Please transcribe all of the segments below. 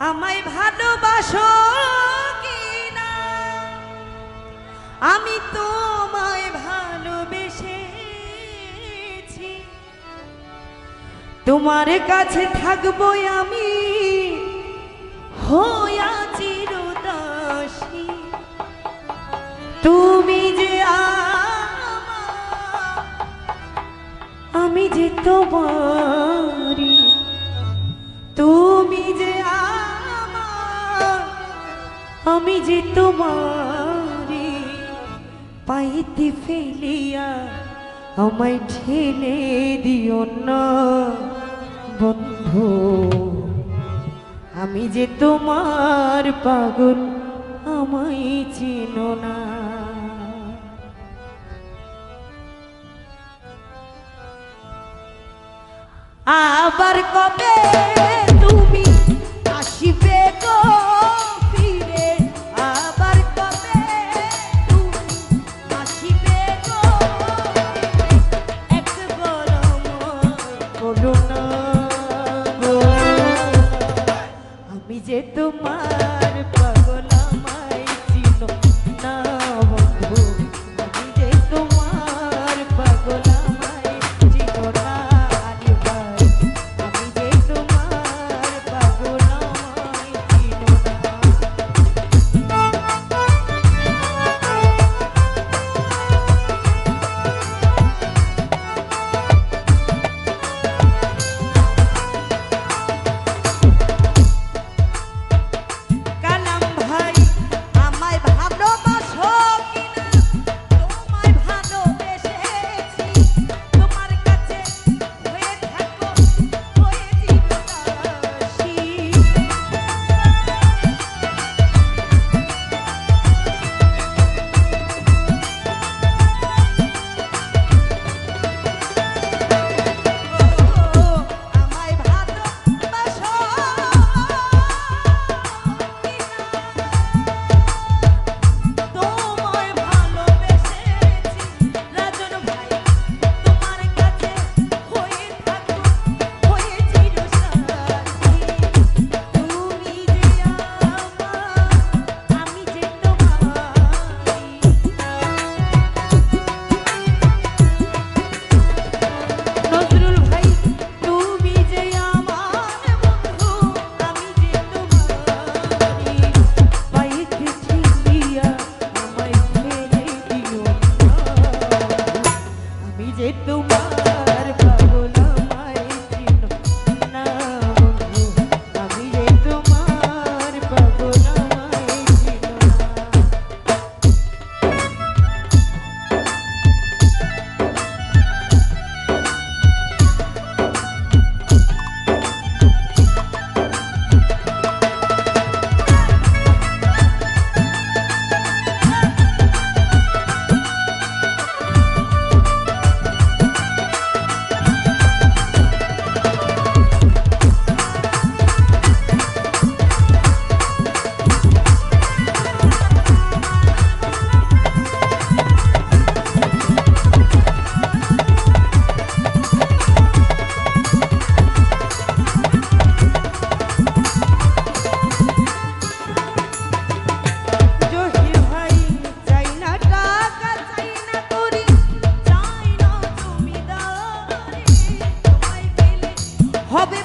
আমায় ভালোবাসো কিনা? আমি তোমায় ভালোবেসেছি। তোমার কাছে থাকব আমি, হইয়া চিরদাসী। তুমি যে আমি যে তোমারি আমি যে তোমারি পাইতে ফেলিয়া আমায় ঠেলে দিও না। বন্ধু, আমি যে তোমার পাগল, আমায় চিনো না। আবার কবে হবে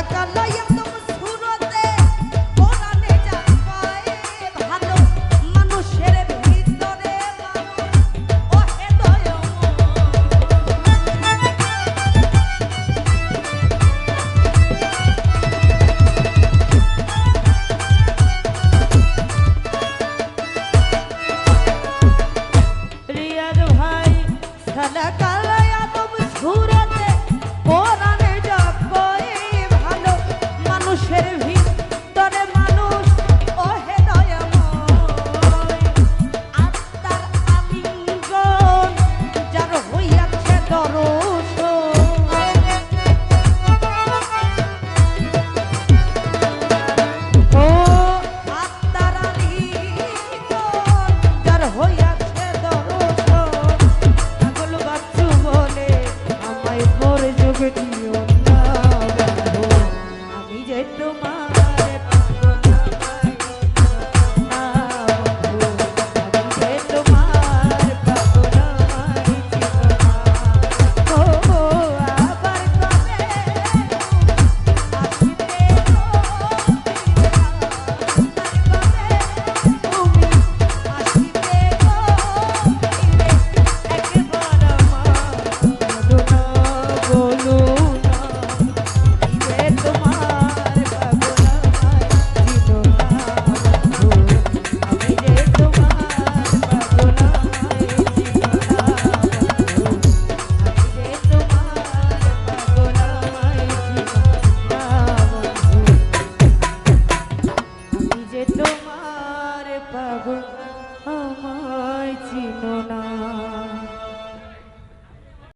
Takalaya with you.